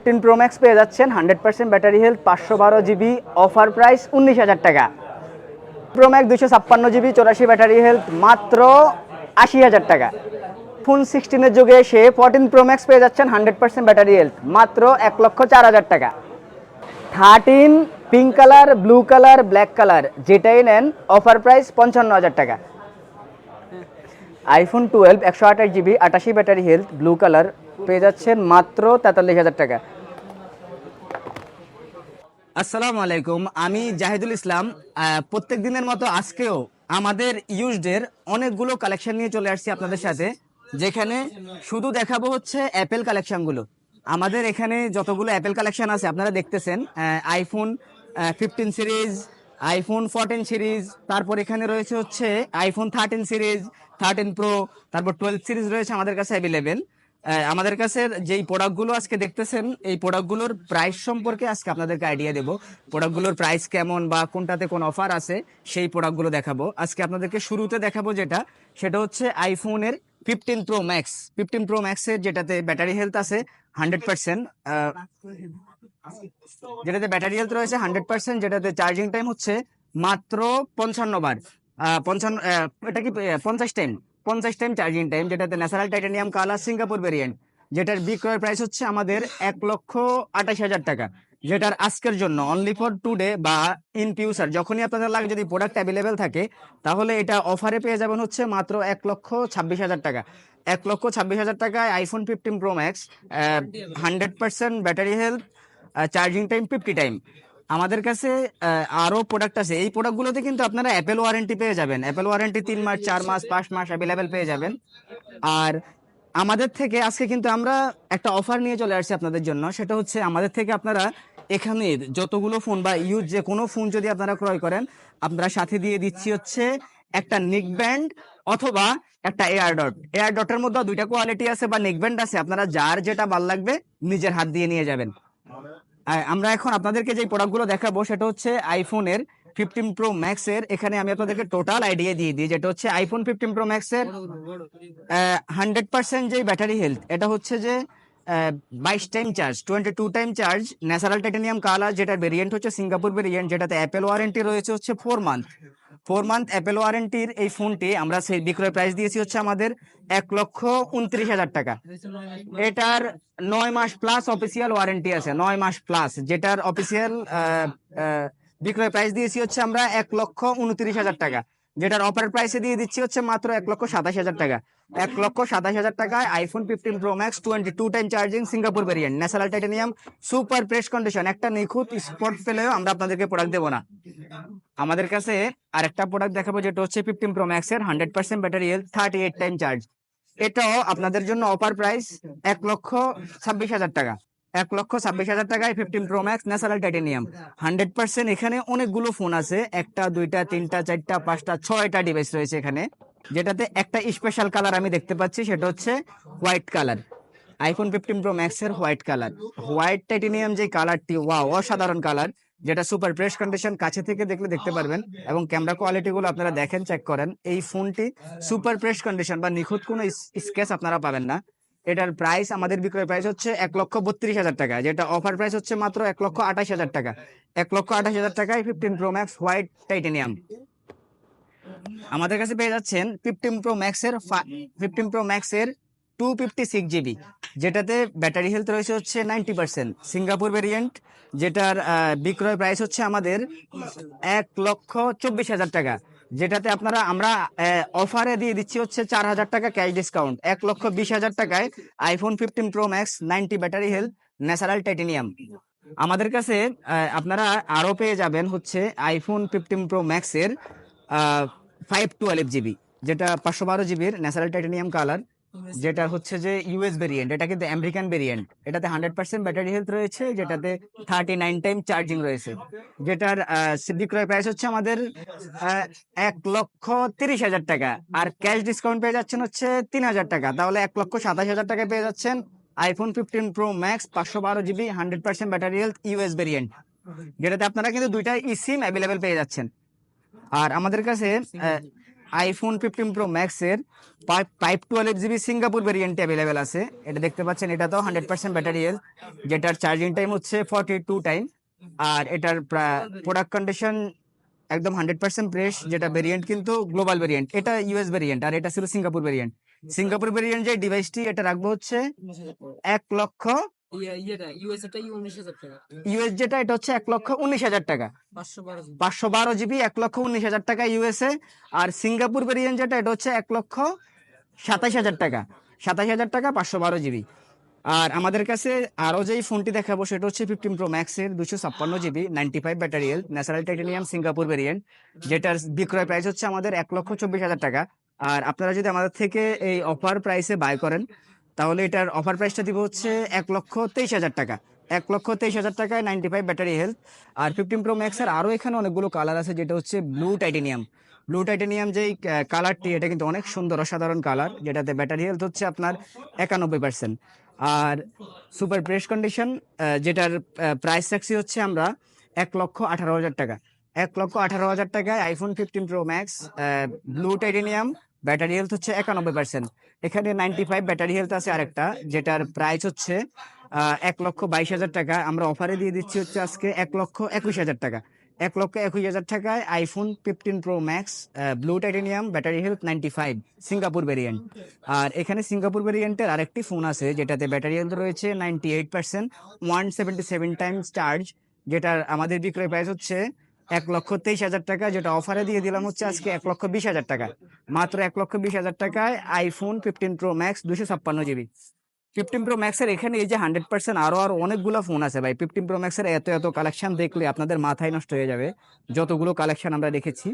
Fifteen pro max পেয়ে যাচ্ছেন hundred percent battery health, পাঁচশো বারো জিবি অফার প্রাইস উনিশ হাজার টাকা। প্রো ম্যাক্স দুশো ছাপ্পান্ন জিবি, চৌরাশি ব্যাটারি হেলথ, মাত্র আশি হাজার টাকা। ফোন সিক্সটিনের যুগে এসে ফোরটিন প্রো ম্যাক্স পেয়ে যাচ্ছেন হান্ড্রেড পার্সেন্ট ব্যাটারি হেলথ, মাত্র এক লক্ষ চার হাজার টাকা। Thirteen pink colour blue colour black colour যেটাই নেন অফার প্রাইস পঞ্চান্ন হাজার টাকা। আইফোন টুয়েলভ একশো আঠাশ জিবি, আটাশি ব্যাটারি হেলথ ব্লু কালার পেয়ে যাচ্ছেন মাত্র তেতাল্লিশ হাজার টাকা। আসসালামু আলাইকুম, আমি জাহিদুল ইসলাম। প্রত্যেক দিনের মতো আজকেও আমাদের ইউজডের অনেকগুলো কালেকশন নিয়ে চলে আসছি আপনাদের সাথে, যেখানে শুধু দেখাবো হচ্ছে অ্যাপেল কালেকশনগুলো আমাদের এখানে যতগুলো অ্যাপেল কালেকশন আছে, আপনারা দেখতেছেন iPhone fifteen series iPhone fourteen series তারপর এখানে রয়েছে হচ্ছে iPhone thirteen series thirteen pro তারপর টুয়েলভ সিরিজ রয়েছে আমাদের কাছে অ্যাভেলেবেল আমাদের কাছে যেই প্রোডাক্টগুলো আজকে দেখতেছেন, এই প্রোডাক্টগুলোর প্রাইস সম্পর্কে আজকে আপনাদেরকে আইডিয়া দেবো। প্রোডাক্টগুলোর প্রাইস কেমন বা কোনটাতে কোন অফার আছে, সেই প্রোডাক্টগুলো দেখাবো। আজকে আপনাদেরকে শুরুতে দেখাবো যেটা, সেটা হচ্ছে আইফোনের fifteen pro max fifteen pro ম্যাক্সের যেটাতে ব্যাটারি হেলথ আছে হান্ড্রেড পার্সেন্ট যেটাতে ব্যাটারি হেলথ রয়েছে হান্ড্রেড পার্সেন্ট যেটাতে চার্জিং টাইম হচ্ছে মাত্র পঞ্চান্ন বার। পঞ্চান্ন এটা কি পঞ্চাশ টাইম পঞ্চাশ টাইম চার্জিং টাইম যেটাতে natural titanium colour Singapore variant যেটার বিক্রয় প্রাইস হচ্ছে আমাদের এক লক্ষ আঠাশ হাজার টাকা, যেটার আজকের জন্য অনলি ফর টুডে বা ইন ফিউচার যখনই আপনাদের লাগে যদি প্রোডাক্ট অ্যাভেলেবেল থাকে, তাহলে এটা অফারে পেয়ে যাবেন হচ্ছে মাত্র এক লক্ষ ছাব্বিশ হাজার টাকা। এক লক্ষ ছাব্বিশ হাজার টাকায় iPhone fifteen pro max hundred percent battery health charging time fifty time আমাদের কাছে আরও প্রোডাক্ট আছে। এই প্রোডাক্টগুলোতে কিন্তু আপনারা অ্যাপেল ওয়ারেন্টি পেয়ে যাবেন। অ্যাপেল ওয়ারেন্টি তিন মাস, চার মাস, পাঁচ মাস অ্যাভেলেবেল পেয়ে যাবেন। আর আমাদের থেকে আজকে কিন্তু আমরা একটা অফার নিয়ে চলে আসছি আপনাদের জন্য। সেটা হচ্ছে আমাদের থেকে আপনারা এখানে যতগুলো ফোন বা ইউজ যে কোনো ফোন যদি আপনারা ক্রয় করেন আপনারা সাথে দিয়ে দিচ্ছি হচ্ছে একটা নিক ব্যান্ড অথবা একটা এয়ার ডট এয়ার ডটের মধ্যে দুইটা কোয়ালিটি আছে বা নেক ব্যান্ড আছে। আপনারা যার যেটা ভালো লাগবে, নিজের হাত দিয়ে নিয়ে যাবেন। আমরা এখন আপনাদেরকে যে প্রোডাক্টগুলো দেখাবো সেটা হচ্ছে আইফোনের ফিফটিন প্রো ম্যাক্স এর এখানে আমি আপনাদেরকে টোটাল আইডিয়া দিয়ে দিই যেটা হচ্ছে আইফোন ফিফটিন প্রো ম্যাক্স এর হান্ড্রেড পার্সেন্ট যে ব্যাটারি হেলথ এটা হচ্ছে যে বাইশ time charge twenty two time charge natural titanium colour যেটা ভেরিয়েন্ট হচ্ছে সিঙ্গাপুর ভেরিয়েন্ট যেটাতে অ্যাপেল ওয়ারেন্টি রয়েছে হচ্ছে four month four month Apple ওয়ারেন্টির এই ফোনটি আমরা সেই বিক্রয় প্রাইস দিয়েছি হচ্ছে আমাদের এক লক্ষ উনত্রিশ হাজার টাকা। এটার নয় মাস প্লাস অফিসিয়াল ওয়ারেন্টি আছে, নয় মাস প্লাস যেটার অফিসিয়াল বিক্রয় প্রাইস দিয়েছি হচ্ছে আমরা এক লক্ষ উনত্রিশ হাজার টাকা। যেটার অফার প্রাইসে দিয়ে দিচ্ছি হচ্ছে মাত্র এক লক্ষ সাতাশ হাজার টাকা। এক লক্ষ সাতাশ হাজার টাকায় iPhone fifteen pro max twenty two time charging Singapore variant national titanium super press condition একটা নিখুঁত স্পট ফেলেও আমরা আপনাদেরকে প্রোডাক্ট দেবো না। আমাদের কাছে আরেকটা প্রোডাক্ট দেখাবো, যেটা হচ্ছে ফিফটিন প্রো ম্যাক্স এর hundred percent battery health thirty eight time charge এটাও আপনাদের জন্য অফার প্রাইস এক লক্ষ ছাব্বিশ হাজার টাকা। এক লক্ষ ছাব্বিশ হাজার টাকায় fifteen pro max natural titanium hundred percent এখানে অনেকগুলো ফোন আছে। একটা, দুইটা, তিনটা, চারটা, পাঁচটা, ছয়টা ডিভাইস রয়েছে এখানে। যেটাতে একটা স্পেশাল কালার আমি দেখতে পাচ্ছি, সেটা হচ্ছে white colour iPhone fifteen pro max এর হোয়াইট কালার হোয়াইট টাইটেনিয়াম যে কালারটি ওয়াও অসাধারণ কালার যেটা সুপার প্রেস কন্ডিশন কাছে থেকে দেখলে দেখতে পারবেন। এবং ক্যামেরা কোয়ালিটি গুলো আপনারা দেখেন চেক করেন। এই ফোনটি সুপার প্রেস কন্ডিশন বা নিখুঁত কোনো স্কেচ আপনারা পাবেন না। এটার প্রাইস আমাদের বিক্রয় প্রাইস হচ্ছে এক লক্ষ বত্রিশ হাজার টাকা, যেটা অফার প্রাইস হচ্ছে মাত্র এক লক্ষ আঠাশ হাজার টাকা। এক লক্ষ আঠাশ হাজার টাকায় fifteen pro max white titanium আমাদের কাছে পেয়ে যাচ্ছেন ফিফটিন প্রো ম্যাক্স এর ফিফটিন প্রো ম্যাক্স এর টু ফিফটি সিক্স জিবি যেটাতে ব্যাটারি হেলথ রয়েছে হচ্ছে নাইনটি পার্সেন্ট সিঙ্গাপুর ভেরিয়েন্ট যেটার বিক্রয় প্রাইস হচ্ছে আমাদের এক লক্ষ চব্বিশ হাজার টাকা। যেটাতে আপনারা আমরা অফারে দিয়ে দিচ্ছি হচ্ছে চার হাজার টাকা ক্যাশ ডিসকাউন্ট এক লক্ষ বিশ হাজার টাকায় iPhone fifteen pro max ninety battery health natural titanium আমাদের কাছে আপনারা আরও পেয়ে যাবেন হচ্ছে আইফোন ফিফটিন প্রো ম্যাক্সের ফাইভ টুয়েলভ জিবি যেটা পাঁচশো বারো জিবির ন্যাচারাল টাইটেনিয়াম কালার যেটা হচ্ছে যে ইউএস ভেরিয়েন্ট এটা কিন্তু আমেরিকান ভেরিয়েন্ট এটাতে হান্ড্রেড পার্সেন্ট ব্যাটারি হেলথ রয়েছে যেটাতে থার্টি নাইন টাইম চার্জিং রয়েছে। যেটার বিক্রয় প্রাইস হচ্ছে আমাদের এক লক্ষ তিরিশ হাজার টাকা। আর ক্যাশ ডিসকাউন্ট পেয়ে যাচ্ছেন হচ্ছে তিন হাজার টাকা। তাহলে এক লক্ষ সাতাশ হাজার টাকা পেয়ে যাচ্ছেন আইফোন ফিফটিন প্রো ম্যাক্স পাঁচশো বারো GB hundred percent battery health US variant যেটাতে আপনারা কিন্তু দুইটা ই সিম অ্যাভেলেবেল পেয়ে যাচ্ছেন। আর আমাদের কাছে আইফোন ফিফটিন প্রো ম্যাক্সের five twelve GB Singapore variant available আছে। এটা দেখতে পাচ্ছেন, এটা তো হান্ড্রেড পার্সেন্ট ব্যাটারি হেলথ যেটার চার্জিং টাইম হচ্ছে ফর্টি টু টাইম আর এটার প্রোডাক্ট কন্ডিশন একদম হান্ড্রেড পার্সেন্ট ফ্রেশ যেটা ভেরিয়েন্ট কিন্তু গ্লোবাল ভেরিয়েন্ট এটা ইউএস ভেরিয়েন্ট আর এটা ছিল সিঙ্গাপুর ভেরিয়েন্ট সিঙ্গাপুর ভেরিয়েন্ট যে ডিভাইসটি এটা রাখব হচ্ছে এক লক্ষ ইউএস এটাই উনিশ হাজার টাকা ইউএস যেটা এটা হচ্ছে এক লক্ষ উনিশ হাজার টাকা। পাঁচশো বারো জিবি। এক লক্ষ উনিশ হাজার টাকা ইউএসএ আর সিঙ্গাপুর ভেরিয়েন্ট যেটা এটা হচ্ছে এক লক্ষ সাতাশ হাজার টাকা। সাতাশ হাজার টাকা পাঁচশো বারো জিবি। আর আমাদের কাছে আরও যেই ফোনটি দেখাবো সেটা হচ্ছে ফিফটিন প্রো ম্যাক্সের দুশো ছাপ্পান্ন GB ninety five battery health natural titanium Singapore variant যেটার বিক্রয় প্রাইস হচ্ছে আমাদের এক লক্ষ চব্বিশ হাজার টাকা। আর আপনারা যদি আমাদের থেকে এই অফার প্রাইসে বাই করেন তাহলে এটার অফার প্রাইসটা দিব হচ্ছে এক লক্ষ তেইশ হাজার টাকা। এক লক্ষ তেইশ হাজার টাকায় নাইনটি ফাইভ ব্যাটারি হেলথ আর ফিফটিন প্রো ম্যাক্সের আরও এখানে অনেকগুলো কালার আছে, যেটা হচ্ছে ব্লু টাইটেনিয়াম ব্লু টাইটেনিয়াম যেই কালারটি এটা কিন্তু অনেক সুন্দর, অসাধারণ কালার যেটাতে ব্যাটারি হেলথ হচ্ছে আপনার একানব্বই পার্সেন্ট আর সুপার প্রেস কন্ডিশন যেটার প্রাইস রাখছি হচ্ছে আমরা এক লক্ষ আঠারো হাজার টাকা। এক লক্ষ আঠারো হাজার টাকায় iPhone fifteen pro max blue titanium battery health হচ্ছে একানব্বই পার্সেন্ট এখানে নাইনটি ফাইভ ব্যাটারি হেলথ আছে আরেকটা, যেটার প্রাইস হচ্ছে এক লক্ষ বাইশ হাজার টাকা। আমরা অফারে দিয়ে দিচ্ছি হচ্ছে আজকে এক লক্ষ একুশ হাজার টাকা। এক লক্ষ একুশ হাজার টাকায় iPhone fifteen pro max blue titanium battery health ninety five Singapore variant আর এখানে সিঙ্গাপুর ভেরিয়েন্টের আরেকটি ফোন আছে, যেটাতে ব্যাটারি হেলথ রয়েছে ninety eight percent one seventy seven times charge যেটার আমাদের বিক্রয় প্রাইস হচ্ছে এক লক্ষ তেইশ হাজার টাকা যেটা অফারে দিয়ে দিলাম হচ্ছে আজকে এক লক্ষ বিশ হাজার টাকা। মাত্র এক লক্ষ বিশ হাজার টাকায় আইফোন ফিফটিন প্রো ম্যাক্স দুশো ছাপ্পান্ন জিবি ফিফটিন প্রো ম্যাক্সের এখানে এই যে হান্ড্রেড পার্সেন্ট আরও আরও অনেকগুলো ফোন আছে ভাই। ফিফটিন প্রো ম্যাক্সের এত এত কালেকশন দেখলে আপনাদের মাথায় নষ্ট হয়ে যাবে। যতগুলো কালেকশন আমরা দেখেছি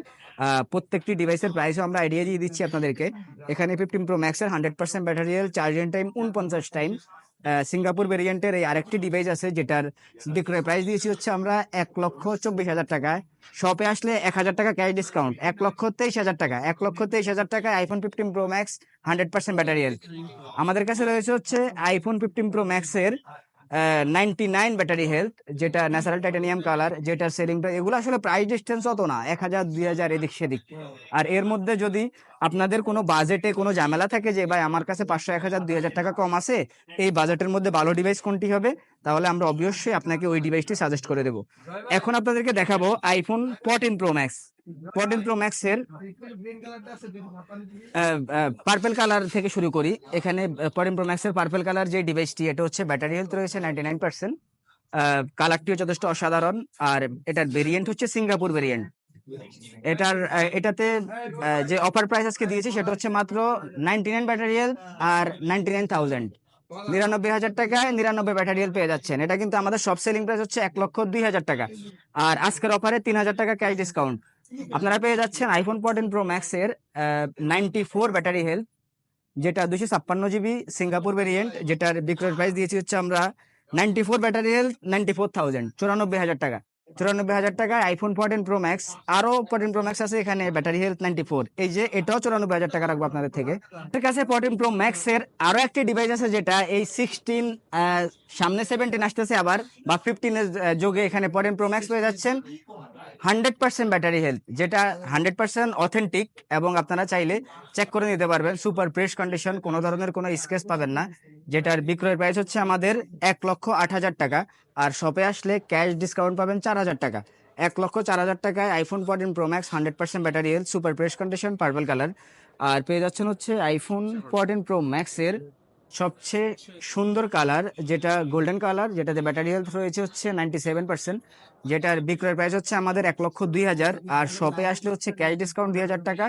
প্রত্যেকটি ডিভাইসের প্রাইসও আমরা আইডিয়া দিয়ে দিচ্ছি আপনাদেরকে। এখানে ফিফটিন প্রো ম্যাক্সের হান্ড্রেড পার্সেন্ট ব্যাটারিয়াল চার্জিং টাইম উনপঞ্চাশ টাইম সিঙ্গাপুর ভেরিয়েন্টের এই আরেকটি ডিভাইস আছে, যেটার বিক্রয় প্রাইস দিয়েছি হচ্ছে আমরা এক লক্ষ চব্বিশ হাজার টাকায়। শপে আসলে এক হাজার টাকা ক্যাশ ডিসকাউন্ট এক লক্ষ তেইশ হাজার টাকা, এক লক্ষ তেইশ হাজার টাকায় iPhone fifteen pro max hundred percent ব্যাটারিয়াল আমাদের কাছে রয়েছে হচ্ছে আইফোন ফিফটিন প্রো ম্যাক্সের নাইনটি নাইন ব্যাটারি হেলথ যেটা ন্যাচারাল টাইটানিয়াম কালার যেটার সেলিংটা এগুলো আসলে প্রাইস ডিস্টেন্স অত না, এক হাজার, দুই হাজার, এদিক সেদিক। আর এর মধ্যে যদি আপনাদের কোনো বাজেটে কোনো ঝামেলা থাকে যে, ভাই, আমার কাছে পাঁচশো, এক হাজার, দুই হাজার টাকা কম আছে, এই বাজেটের মধ্যে ভালো ডিভাইস কোনটি হবে? তাহলে আমরা অবশ্যই আপনাকে ওই ডিভাইসটি সাজেস্ট করে দেবো। এখন আপনাদেরকে দেখাবো iPhone fourteen pro max fourteen pro ম্যাক্সের পার্পেল কালার থেকে শুরু করি। এখানে ফোরটিন প্রো ম্যাক্সের পার্পেল কালার যে ডিভাইসটি এটা হচ্ছে ব্যাটারি হেলথ রয়েছে নাইনটি নাইন পার্সেন্ট কালারটিও যথেষ্ট অসাধারণ। আর এটার ভেরিয়েন্ট হচ্ছে সিঙ্গাপুর ভেরিয়েন্ট এটার এটাতে যে অফার প্রাইস আজকে দিয়েছি সেটা হচ্ছে মাত্র নাইনটি নাইন ব্যাটারিয়াল আর নাইনটি নাইন থাউজেন্ড নিরানব্বই হাজার টাকায় নিরানব্বই ব্যাটারিয়াল পেয়ে যাচ্ছেন। এটা কিন্তু আমাদের সব সেলিং প্রাইস হচ্ছে এক লক্ষ দুই হাজার টাকা। আর আজকের অফারে তিন হাজার টাকা ক্যাশ ডিসকাউন্ট আপনারা পেয়ে যাচ্ছেন আইফোন ফোরটিন প্রো ম্যাক্স এর নাইনটি ফোর ব্যাটারি হেলথ যেটা দুশো ছাপ্পান্ন জিবি সিঙ্গাপুর ভেরিয়েন্ট যেটার বিক্রয় প্রাইস দিয়েছি হচ্ছে আমরা ninety four battery health ninety four thousand চুরানব্বই হাজার টাকা। চুরানব্বই হাজার টাকায় আইফোন ফোরটিন প্রো ম্যাক্স আরও ফোরটিন প্রো ম্যাক্স আছে এখানে ব্যাটারি হেলথ নাইনটি ফোর এই যে, এটাও চুরানব্বই হাজার টাকা রাখব আপনাদের থেকে। ঠিক আছে ফোরটিন প্রো ম্যাক্স এর আরও একটি ডিভাইস আছে যেটা, এই সিক্সটিন সামনে সেভেন্টিন আসতেছে আবার, বা ফিফটিন যোগে এখানে ফোরটিন প্রো ম্যাক্স পেয়ে যাচ্ছেন। হান্ড্রেড পার্সেন্ট ব্যাটারি হেলথ, যেটা হান্ড্রেড পার্সেন্ট অথেন্টিক এবং আপনারা চাইলে চেক করে নিতে পারবেন। সুপার ফ্রেশ কন্ডিশন কোনো ধরনের কোনো স্কেচ পাবেন না। যেটার বিক্রয়ের প্রাইস হচ্ছে আমাদের এক লক্ষ আট হাজার টাকা আর শপে আসলে ক্যাশ ডিসকাউন্ট পাবেন চার হাজার টাকা। এক লক্ষ চার হাজার টাকায় iPhone fourteen pro max hundred percent battery health super fresh condition purple colour আর পেয়ে যাচ্ছেন হচ্ছে আইফোন ফোরটিন প্রো ম্যাক্সের সবচেয়ে সুন্দর কালার, যেটা গোল্ডেন কালার যেটাতে ব্যাটারি হেলথ রয়েছে হচ্ছে নাইনটি সেভেন পার্সেন্ট যেটার বিক্রয় প্রাইস হচ্ছে আমাদের এক লক্ষ দুই হাজার, আর শপে আসলে হচ্ছে ক্যাশ ডিসকাউন্ট দুই হাজার টাকা,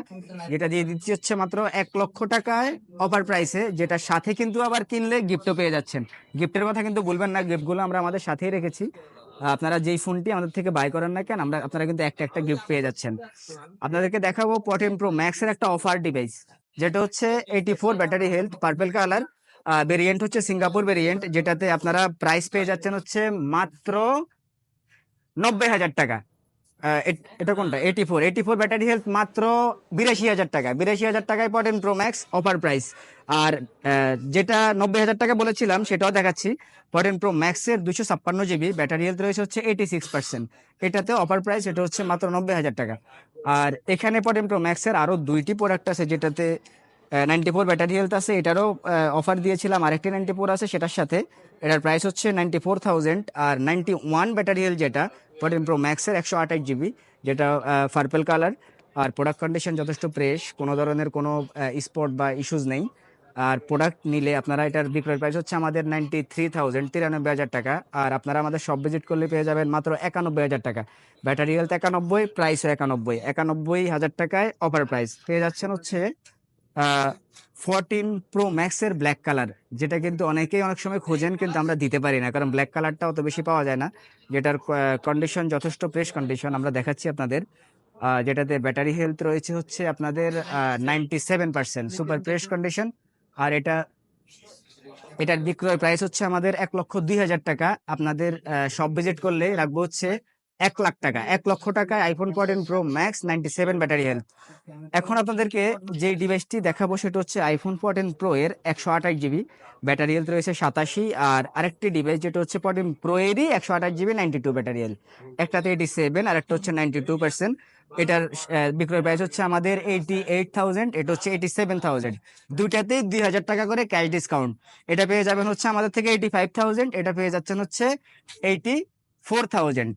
যেটা দিয়ে দিচ্ছি হচ্ছে মাত্র এক লক্ষ টাকায় অফার প্রাইসে যেটা সাথে কিন্তু আবার কিনলে গিফটও পেয়ে যাচ্ছেন। গিফটের কথা কিন্তু বলবেন না গিফটগুলো আমরা আমাদের সাথেই রেখেছি। আপনারা যেই ফোনটি আমাদের থেকে বাই করেন না কেন, আমরা আপনারা কিন্তু একটা একটা গিফট পেয়ে যাচ্ছেন। আপনাদেরকে দেখাবো পটেন প্রো ম্যাক্সের একটা অফার ডিভাইস যেটা হচ্ছে eighty four battery health purple colour variant হচ্ছে সিঙ্গাপুর ভেরিয়েন্ট যেটাতে আপনারা প্রাইস পেয়ে যাচ্ছেন হচ্ছে মাত্র নব্বই হাজার টাকা। এটা কোনটা? Eighty four eighty four battery health মাত্র বিরাশি হাজার টাকা। বিরাশি হাজার টাকায় fourteen pro max offer price আর যেটা নব্বই হাজার টাকা বলেছিলাম, সেটাও দেখাচ্ছি। পটেন প্রো ম্যাক্সের দুশো ছাপ্পান্ন জিবি। ব্যাটারি হেলথ রয়েছে হচ্ছে এইটি সিক্স পার্সেন্ট এটাতে অফার প্রাইস এটা হচ্ছে মাত্র নব্বই হাজার টাকা। আর এখানে পটেন প্রো ম্যাক্সের আরও দুইটি প্রোডাক্ট আছে, যেটাতে নাইনটি ফোর ব্যাটারি হেলথ আছে, এটারও অফার দিয়েছিলাম, আরেকটি নাইনটি ফোর আছে, সেটার সাথে। এটার প্রাইস হচ্ছে নাইনটি ফোর থাউজেন্ড আর নাইনটি ওয়ান ব্যাটারি হেলথ যেটা ফোরটিন প্রো ম্যাক্সের একশো আঠাশ জিবি যেটা পার্পেল কালার আর প্রোডাক্ট কন্ডিশন যথেষ্ট ফ্রেশ কোনো ধরনের কোনো স্পট বা ইস্যুজ নেই। আর প্রোডাক্ট নিলে আপনারা এটার বিক্রয় প্রাইস হচ্ছে আমাদের নাইনটি থ্রি থাউজেন্ড তিরানব্বই হাজার টাকা, আর আপনারা আমাদের সব ভিজিট করলে পেয়ে যাবেন মাত্র একানব্বই হাজার টাকা। ব্যাটারি হেলথ একানব্বই প্রাইসও একানব্বই। একানব্বই হাজার টাকায় অফার প্রাইস পেয়ে যাচ্ছেন হচ্ছে ফোরটিন প্রো ম্যাক্সের ব্ল্যাক কালার যেটা কিন্তু অনেকেই অনেক সময় খোঁজেন, কিন্তু আমরা দিতে পারি না, কারণ ব্ল্যাক কালারটা অত বেশি পাওয়া যায় না, যেটার কন্ডিশন যথেষ্ট ফ্রেশ কন্ডিশন আমরা দেখাচ্ছি আপনাদের। যেটাতে ব্যাটারি হেলথ রয়েছে হচ্ছে আপনাদের ninety seven percent super fresh condition আর এটা, এটার বিক্রয় প্রাইস হচ্ছে আমাদের এক লক্ষ দুই হাজার টাকা। আপনাদের সব ভিজিট করলে রাখব হচ্ছে এক লাখ টাকা, এক লক্ষ টাকায় iPhone fourteen pro max ninety seven battery health এখন আপনাদেরকে যে ডিভাইসটি দেখাবো সেটা হচ্ছে আইফোন ফোরটিন প্রো এর একশো আঠাশ জিবি ব্যাটারি হেলথ রয়েছে সাতাশি, আর আরেকটি ডিভাইস যেটা হচ্ছে ফোরটিন প্রো এরই একশো আঠাশ GB ninety two battery health একটাতে এইটি সেভেন আর একটা হচ্ছে নাইনটি টু পার্সেন্ট এটার বিক্রয় প্রাইস হচ্ছে আমাদের এইটি এইট থাউজেন্ড এটা হচ্ছে এইটি সেভেন থাউজেন্ড দুইটাতেই দুই হাজার টাকা করে ক্যাশ ডিসকাউন্ট এটা পেয়ে যাবেন হচ্ছে আমাদের থেকে এইটি ফাইভ থাউজেন্ড এটা পেয়ে যাচ্ছেন হচ্ছে এইটি ফোর থাউজেন্ড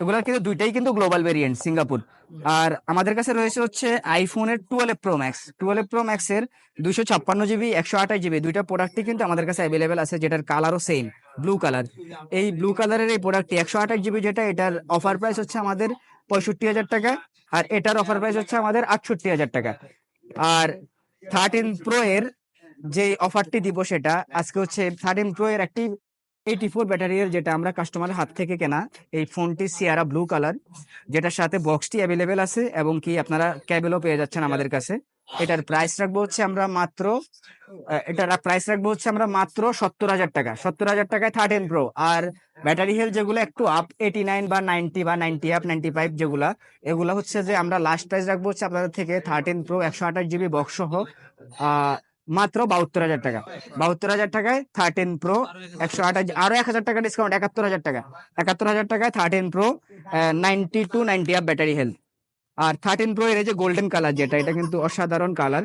এগুলো কিন্তু দুইটাই কিন্তু গ্লোবাল ভেরিয়েন্ট সিঙ্গাপুর। আর আমাদের কাছে রয়েছে হচ্ছে আইফোনের twelve pro max twelve pro ম্যাক্সের দুইশো ছাপ্পান্ন জিবি একশো আঠাশ জিবি দুইটা প্রোডাক্টই কিন্তু আমাদের কাছে অ্যাভেলেবেল আছে, যেটার কালারও সেম ব্লু কালার এই ব্লু কালারের এই প্রোডাক্টটি একশো আঠাশ জিবি যেটা এটার অফার প্রাইস হচ্ছে আমাদের পঁয়ষট্টি হাজার টাকা, আর এটার অফার প্রাইস হচ্ছে আমাদের আটষট্টি হাজার টাকা। আর থার্টিন প্রো এর যে অফারটি দিব সেটা, আজকে হচ্ছে থার্টিন প্রো এর একটি এইটি ফোর ব্যাটারির যেটা আমরা কাস্টমারের হাত থেকে কেনা, এই ফোনটি সিয়ারা ব্লু কালার যেটার সাথে বক্সটি অ্যাভেলেবেল আছে এবং কি আপনারা ক্যাবেলও পেয়ে যাচ্ছেন আমাদের কাছে। এটার প্রাইস রাখব হচ্ছে আমরা মাত্র এটার প্রাইস রাখব হচ্ছে আমরা মাত্র সত্তর হাজার টাকা। সত্তর হাজার টাকায় থার্টিন প্রো আর ব্যাটারি হেলথ যেগুলো একটু আপ এইটি নাইন বা নাইনটি বা নাইনটি আপ নাইনটি ফাইভ যেগুলা, এগুলো হচ্ছে যে আমরা লাস্ট প্রাইস রাখব হচ্ছে আপনাদের থেকে থার্টিন প্রো একশো আঠাশ জিবি বক্স সহ মাত্র বাহাত্তর হাজার টাকা। বাহাত্তর হাজার টাকায় থার্টিন প্রো একশো আঠাশ আরও এক হাজার টাকা ডিসকাউন্ট একাত্তর হাজার টাকা। একাত্তর হাজার টাকায় thirteen pro ninety two ninety up battery health আর থার্টিন প্রো এর যে গোল্ডেন কালার যেটা, এটা কিন্তু অসাধারণ কালার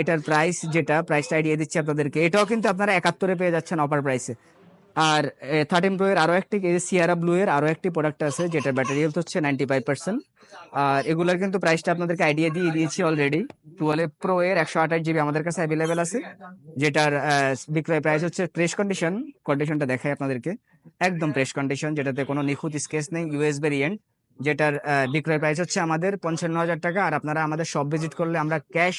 এটার প্রাইস যেটা প্রাইসটা আইডিয়া দিচ্ছি আপনাদেরকে। এটাও কিন্তু আপনারা একাত্তরে পেয়ে যাচ্ছেন অফার প্রাইসে আর থার্টিন প্রো এর আরও একটি সিয়ারা ব্লু এর আরও একটি প্রোডাক্ট আছে যেটা ব্যাটারি হেলথ হচ্ছে নাইনটি ফাইভ পার্সেন্ট আর এগুলোর কিন্তু প্রাইসটা আপনাদেরকে আইডিয়া দিয়ে দিয়েছি অলরেডি টুয়েলভ প্রো এর একশো আঠাশ জিবি আমাদের কাছে অ্যাভেলেবেল আছে, যেটার বিক্রয় প্রাইস হচ্ছে প্রেস কন্ডিশন কন্ডিশনটা দেখাই আপনাদেরকে। একদম প্রেস কন্ডিশন যেটাতে কোনো নিখুঁত স্কেচ নেই ইউএস ভেরিয়েন্ট যেটার বিক্রয় প্রাইস হচ্ছে আমাদের পঞ্চান্ন হাজার টাকা, আর আপনারা আমাদের সব ভিজিট করলে আমরা ক্যাশ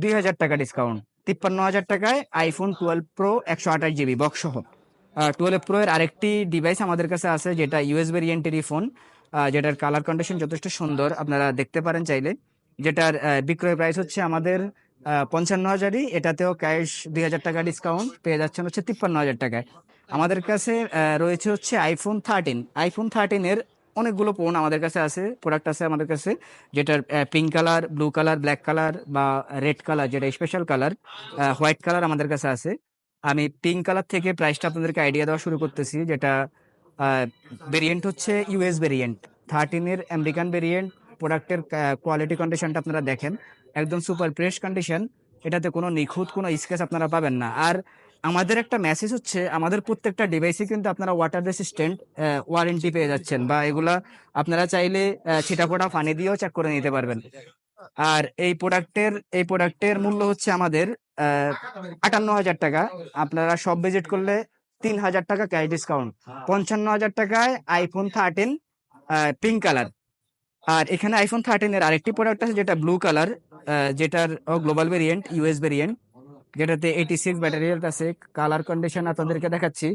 দুই হাজার টাকা ডিসকাউন্ট তিপ্পান্ন হাজার টাকায় আইফোন টুয়েলভ প্রো একশো আঠাশ জিবি বক্স সহ। টুয়েলভ প্রো এর আরেকটি ডিভাইস আমাদের কাছে আছে, যেটা ইউএস ভেরিয়েন্টেরই ফোন যেটার কালার কন্ডিশন যথেষ্ট সুন্দর, আপনারা দেখতে পারেন চাইলে। যেটার বিক্রয় প্রাইস হচ্ছে আমাদের পঞ্চান্ন হাজারই, এটাতেও ক্যাশ দুই হাজার টাকা ডিসকাউন্ট পেয়ে যাচ্ছেন হচ্ছে তিপ্পান্ন হাজার টাকায়। আমাদের কাছে রয়েছে হচ্ছে আইফোন থার্টিন আইফোন থার্টিনের অনেকগুলো ফোন আমাদের কাছে আছে প্রোডাক্ট আছে আমাদের কাছে, যেটার pink colour blue colour black colour বা রেড কালার যেটা স্পেশাল কালার হোয়াইট কালার আমাদের কাছে আছে। আমি পিঙ্ক কালার থেকে প্রাইসটা আপনাদেরকে আইডিয়া দেওয়া শুরু করতেছি, যেটা ভেরিয়েন্ট হচ্ছে ইউএস ভেরিয়েন্ট থার্টিনের আমেরিকান ভেরিয়েন্ট প্রোডাক্টের কোয়ালিটি কন্ডিশনটা আপনারা দেখেন। একদম সুপার ফ্রেশ কন্ডিশন এটাতে কোনো নিখুঁত, কোনো স্কেচ আপনারা পাবেন না। আর আমাদের একটা মেসেজ হচ্ছে, আমাদের প্রত্যেকটা ডিভাইসে কিন্তু আপনারা ওয়াটার রেসিস্ট্যান্ট ওয়ারেন্টি পেয়ে যাচ্ছেন, বা এগুলা আপনারা চাইলে ছিটাফোটা ফানি দিয়েও চেক করে নিতে পারবেন। আর এই প্রোডাক্টের এই প্রোডাক্টের মূল্য হচ্ছে আমাদের আটান্ন হাজার টাকা। আপনারা সব ভিজিট করলে তিন হাজার টাকা ক্যাশ ডিসকাউন্ট পঞ্চান্ন হাজার টাকায় আইফোন থার্টিন পিঙ্ক কালার আর এখানে আইফোন থার্টিন এর আরেকটি প্রোডাক্ট আছে যেটা ব্লু কালার যেটার গ্লোবাল ভেরিয়েন্ট ইউএস ভেরিয়েন্ট যেটাতে এইটি সিক্স ব্যাটারি আছে কালার কন্ডিশন আপনাদেরকে দেখাচ্ছি।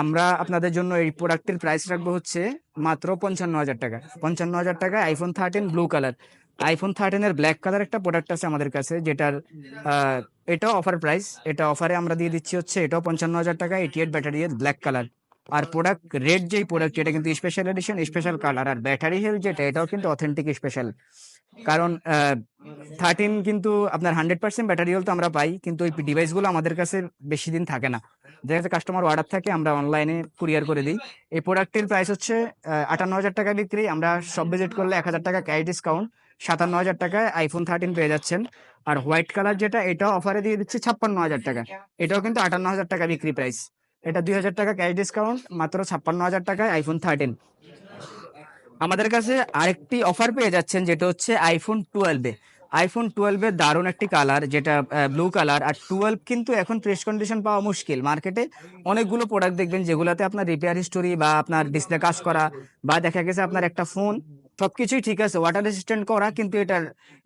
আমরা আপনাদের জন্য এই প্রোডাক্টের প্রাইস রাখব হচ্ছে মাত্র পঞ্চান্ন হাজার টাকা। পঞ্চান্ন হাজার টাকায় iPhone thirteen blue colour iPhone thirteen এর ব্ল্যাক কালার একটা প্রোডাক্ট আছে আমাদের কাছে, যেটার এটা অফার প্রাইস এটা অফারে আমরা দিয়ে দিচ্ছি হচ্ছে, এটাও পঞ্চান্ন হাজার টাকা eighty eight battery black colour আর প্রোডাক্ট রেড যেই প্রোডাক্ট এটা কিন্তু স্পেশাল এডিশন স্পেশাল কালার আর ব্যাটারি হেলথ যেটা, এটাও কিন্তু অথেন্টিক স্পেশাল কারণ থার্টিন কিন্তু আপনার হান্ড্রেড পার্সেন্ট ব্যাটারি হেলথ আমরা পাই, কিন্তু ওই ডিভাইসগুলো আমাদের কাছে বেশি দিন থাকে না। যেহেতু কাস্টমার অর্ডার থাকে, আমরা অনলাইনে কুরিয়ার করে দিই। এই প্রোডাক্টের প্রাইস হচ্ছে আটান্ন হাজার টাকা বিক্রি, আমরা সব ভিজিট করলে এক হাজার টাকা ক্যাশ ডিসকাউন্ট সাতান্ন হাজার টাকায় আইফোন থার্টিন পেয়ে যাচ্ছেন। আর হোয়াইট কালার যেটা এটা অফারে দিয়ে দিচ্ছে ছাপ্পান্ন হাজার টাকা। এটাও কিন্তু আটান্ন হাজার টাকা বিক্রি প্রাইস এটা দুই হাজার টাকা ক্যাশ ডিসকাউন্ট মাত্র ছাপ্পান্ন হাজার টাকায় আইফোন থার্টিন আমাদের কাছে আরেকটি অফার পেয়ে যাচ্ছেন যেটা হচ্ছে আইফোন টুয়েলভে আইফোন টুয়েলভে দারুণ একটি কালার যেটা ব্লু কালার আর টুয়েলভ কিন্তু এখন প্রেস কন্ডিশন পাওয়া মুশকিল। মার্কেটে অনেকগুলো প্রোডাক্ট দেখবেন যেগুলোতে আপনার রিপেয়ার হিস্টোরি বা আপনার ডিসপ্লে কাজ করা বা দেখা গেছে আপনার একটা ফোন সবকিছুই ঠিক আছে ওয়াটার রেসিস্ট্যান্ট করা, কিন্তু এটার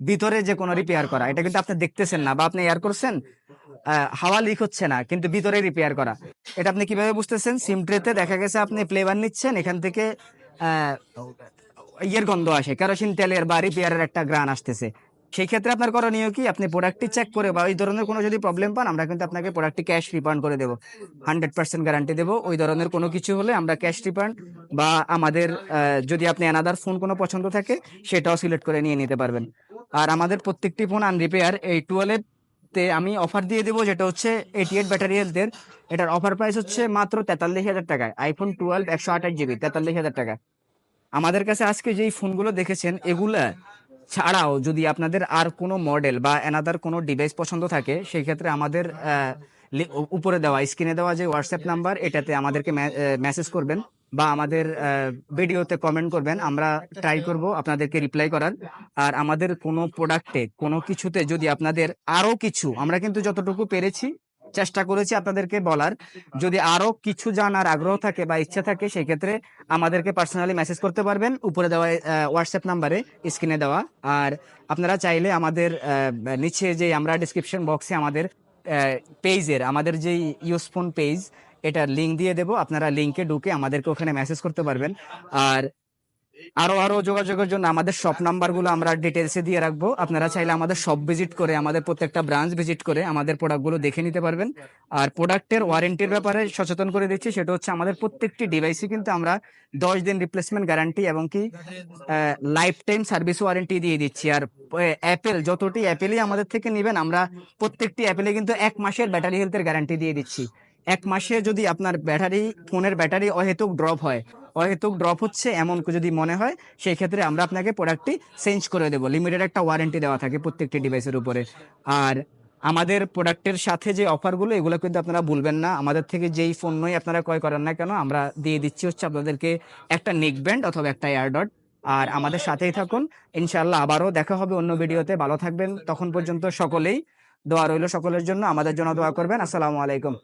ভিতরে যে কোনো রিপেয়ার করা, এটা কিন্তু আপনি দেখতেছেন না বা আপনি এয়ার করছেন হাওয়া লিক হচ্ছে না, কিন্তু ভিতরে রিপেয়ার করা। এটা আপনি কীভাবে বুঝতেছেন? সিম ট্রেতে দেখা গেছে আপনি ফ্লেভার নিচ্ছেন, এখান থেকে ইয়ের গন্ধ আসে কেরোসিন তেলের বা রিপেয়ারের একটা গ্রান আসতেছে। সেই ক্ষেত্রে আপনার করণীয় কি? আপনি প্রোডাক্টটি চেক করে বা ওই ধরনের কোনো যদি প্রবলেম পান, আমরা কিন্তু আপনাকে প্রোডাক্টটি ক্যাশ রিফান্ড করে দেবো। হান্ড্রেড পার্সেন্ট গ্যারান্টি দেবো। ওই ধরনের কোনো কিছু হলে আমরা ক্যাশ রিফান্ড বা আমাদের যদি আপনি অ্যানাদার ফোন কোনো পছন্দ থাকে, সেটাও সিলেক্ট করে নিয়ে নিতে পারবেন। আর আমাদের প্রত্যেকটি ফোন আনরিপেয়ার এই টুয়েলভ তে আমি অফার দিয়ে দেবো, যেটা হচ্ছে এইটি এইট ব্যাটারি হেলথের এটার অফার প্রাইস হচ্ছে মাত্র তেতাল্লিশ হাজার টাকায় আইফোন টুয়েলভ একশো আঠাশ জিবি তেতাল্লিশ হাজার টাকা। আমাদের কাছে আজকে যেই ফোনগুলো দেখেছেন, এগুলা ছাড়াও যদি আপনাদের আর কোনো মডেল বা অ্যানাদার কোনো ডিভাইস পছন্দ থাকে সেই ক্ষেত্রে আমাদের উপরে দেওয়া স্ক্রিনে দেওয়া যে হোয়াটসঅ্যাপ নাম্বার এটাতে আমাদেরকে মেসেজ করবেন বা আমাদের ভিডিওতে কমেন্ট করবেন। আমরা ট্রাই করব আপনাদেরকে রিপ্লাই করার। আর আমাদের কোনো প্রোডাক্টে কোনো কিছুতে যদি আপনাদের আরও কিছু, আমরা কিন্তু যতটুকু পেরেছি চেষ্টা করেছি আপনাদেরকে বলার। যদি আরও কিছু জানার আগ্রহ থাকে বা ইচ্ছা থাকে সেই ক্ষেত্রে আমাদেরকে পার্সোনালি মেসেজ করতে পারবেন। উপরে দেওয়া হোয়াটসঅ্যাপ নাম্বারে স্ক্রিনে দেওয়া। আর আপনারা চাইলে আমাদের নিচে যে আমরা ডিসক্রিপশন বক্সে আমাদের পেজের আমাদের যে ইউসফোন পেজ এটার লিঙ্ক দিয়ে দেবো। আপনারা লিঙ্কে ঢুকে আমাদেরকে ওখানে মেসেজ করতে পারবেন। আর আরও আরও যোগাযোগের জন্য আমাদের শপ নাম্বারগুলো আমরা ডিটেলসে দিয়ে রাখব। আপনারা চাইলে আমাদের শপ ভিজিট করে, আমাদের প্রত্যেকটা ব্রাঞ্চ ভিজিট করে আমাদের প্রোডাক্টগুলো দেখে নিতে পারবেন। আর প্রোডাক্টের ওয়ারেন্টির ব্যাপারে সচেতন করে দিচ্ছি, সেটা হচ্ছে আমাদের প্রত্যেকটি ডিভাইসে কিন্তু আমরা দশ দিন রিপ্লেসমেন্ট গ্যারান্টি এবং কি লাইফ টাইম সার্ভিস ওয়ারেন্টি দিয়ে দিচ্ছি। আর অ্যাপেল যতটি অ্যাপেলই আমাদের থেকে নেবেন, আমরা প্রত্যেকটি অ্যাপেলে কিন্তু এক মাসের ব্যাটারি হেলথের গ্যারান্টি দিয়ে দিচ্ছি। এক মাসে যদি আপনার ব্যাটারি ফোনের ব্যাটারি অহেতুক ড্রপ হয় অহেতুক ড্রপ হচ্ছে এমন যদি মনে হয় সেই ক্ষেত্রে আমরা আপনাকে প্রোডাক্টটি চেঞ্জ করে দেবো। লিমিটেড একটা ওয়ারেন্টি দেওয়া থাকে প্রত্যেকটি ডিভাইসের উপরে। আর আমাদের প্রোডাক্টের সাথে যে অফারগুলো এগুলো কিন্তু আপনারা ভুলবেন না। আমাদের থেকে যেই পণ্যই আপনারা ক্রয় করেন না কেন, আমরা দিয়ে দিচ্ছি হচ্ছে আপনাদেরকে একটা নেক ব্যান্ড অথবা একটা এয়ারডট আর আমাদের সাথেই থাকুন। ইনশাল্লাহ আবারও দেখা হবে অন্য ভিডিওতে। ভালো থাকবেন। তখন পর্যন্ত সকলেই দোয়া রইল সকলের জন্য। আমাদের জন্য দোয়া করবেন। আসসালামু আলাইকুম।